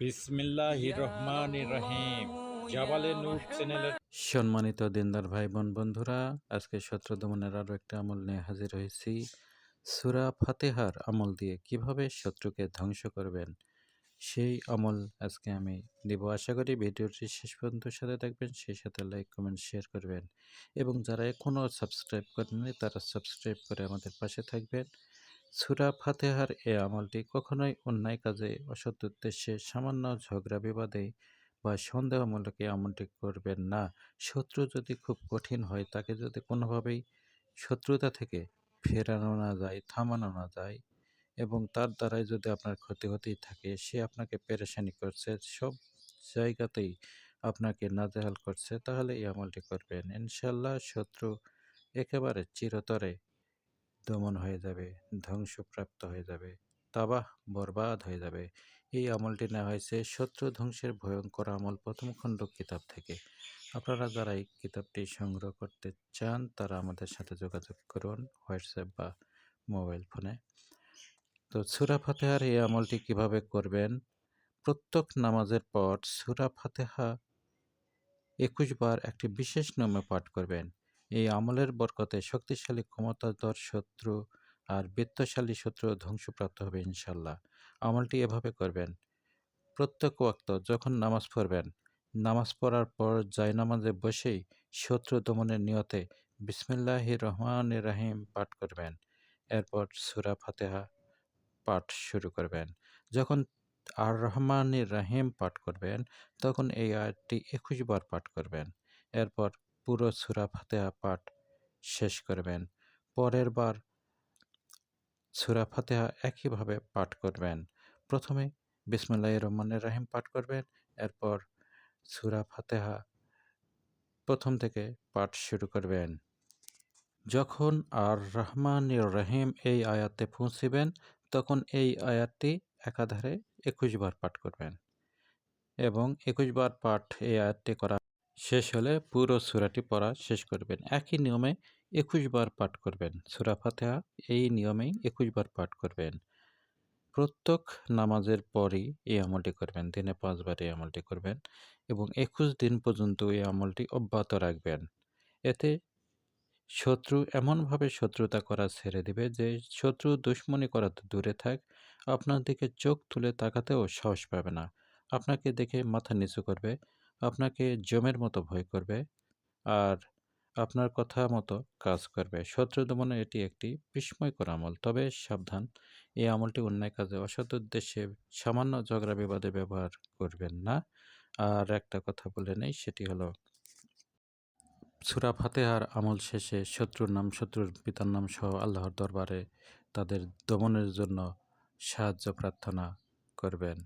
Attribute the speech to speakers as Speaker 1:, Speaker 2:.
Speaker 1: বিসমিল্লাহ রহমান রাহিম। জাবালে নূর চ্যানেলের
Speaker 2: সম্মানিত দিনদার ভাই বোন বন্ধুরা আজকে সত্র দমনের আরও একটা আমল নিয়ে হাজির হয়েছি। সুরা ফাতেহার আমল দিয়ে কীভাবে শত্রুকে ধ্বংস করবেন সেই আমল আজকে আমি দিব আশা করি ভিডিওটি শেষ পর্যন্ত সাথে থাকবেন সেই সাথে লাইক কমেন্ট শেয়ার করবেন। এবং যারা এখনও সাবস্ক্রাইব করেননি তারা সাবস্ক্রাইব করে আমাদের পাশে থাকবেন। সুরা ফাতেহার এ আমলটি কখনোই অন্যায় কাজে, অসৎ উদ্দেশ্যে, সামান্য ঝগড়া বিবাদে বা সন্দেহমূলক এই আমলটি করবেন না। শত্রু যদি খুব কঠিন হয়, তাকে যদি কোনোভাবেই শত্রুতা থেকে ফেরানো না যায়, থামানো না যায় এবং তার দ্বারাই যদি আপনার ক্ষতি হতেই থাকে, সে আপনাকে পেরেশানি করছে, সব জায়গাতেই আপনাকে নাজেহাল করছে, তাহলে এই আমলটি করবেন। ইনশাল্লাহ শত্রু একেবারে চিরতরে দমন হয়ে যাবে, ধ্বংসপ্রাপ্ত হয়ে যাবে, তাবাহ বরবাদ হয়ে যাবে। এই আমলটি নেওয়া হয়েছে শত্রু ধ্বংসের ভয়ঙ্কর আমল প্রথম খণ্ড কিতাব থেকে। আপনারা যারা এই কিতাবটি সংগ্রহ করতে চান, তারা আমাদের সাথে যোগাযোগ করুন হোয়াটসঅ্যাপ বা মোবাইল ফোনে। তো সুরা ফাতেহার এই আমলটি কীভাবে করবেন? প্রত্যেক নামাজের পর সুরা ফাতেহা একুশ বার একটি বিশেষ নিয়মে পাঠ করবেন। এই আমলের বরকতে শক্তিশালী ক্ষমতাধর শত্রু আর বৃত্তশালী শত্রু ধ্বংসপ্রাপ্ত হবে ইনশাল্লাহ। আমলটি এভাবে করবেন। প্রত্যেক ওয়াক্ত যখন নামাজ পড়বেন, নামাজ পড়ার পর জায়নামাজে বসেই শত্রু দমনের নিয়তে বিসমিল্লাহ রহমান রাহিম পাঠ করবেন। এরপর সুরা ফাতেহা পাঠ শুরু করবেন। যখন আর রহমান রাহিম পাঠ করবেন, তখন এই আয়াতটি একুশ বার পাঠ করবেন। এরপর পুরো সুরা ফাতেহা পাঠ শেষ করবেন। পরের বার সুরা ফাতেহা একইভাবে পাঠ করবেন। প্রথমে বিসমুল্লাহ রহমানের রাহিম পাঠ করবেন, এরপর সুরা ফাতেহা প্রথম থেকে পাঠ শুরু করবেন। যখন আর রহমান রহিম এই আয়াতে পৌঁছিবেন, তখন এই আয়াতটি একাধারে একুশ বার পাঠ করবেন এবং একুশ বার পাঠ এই আয়াতটি করা শেষ হলে পুরো সুরাটি পড়া শেষ করবেন। একই নিয়মে একুশ বার পাঠ করবেন। সুরা ফাতেহা এই নিয়মেই একুশ বার পাঠ করবেন। প্রত্যেক নামাজের পরই এই আমলটি করবেন। দিনে পাঁচবার এই আমলটি করবেন এবং একুশ দিন পর্যন্ত এই আমলটি অব্যাহত রাখবেন। এতে শত্রু এমনভাবে শত্রুতা করা ছেড়ে দিবে যে শত্রু দুশ্মনী করা তো দূরে থাক, আপনার দিকে চোখ তুলে তাকাতেও সাহস পাবে না। আপনাকে দেখে মাথা নিচু করবে। আপনাকে জমের মতো ভয় করবে আর আপনার কথা মতো কাজ করবে। শত্রু দমনে এটি একটি বিস্ময়কর আমল। তবে সাবধান, এই আমলটি অন্যায় কাজে, অসৎ উদ্দেশ্যে সামান্য ঝগড়া বিবাদে ব্যবহার করবেন না। আর একটা কথা বলে নেই, সেটি হলো সুরা ফাতেহার আমল শেষে শত্রুর নাম, শত্রুর পিতার নাম সহ আল্লাহর দরবারে তাদের দমনের জন্য সাহায্য প্রার্থনা করবেন।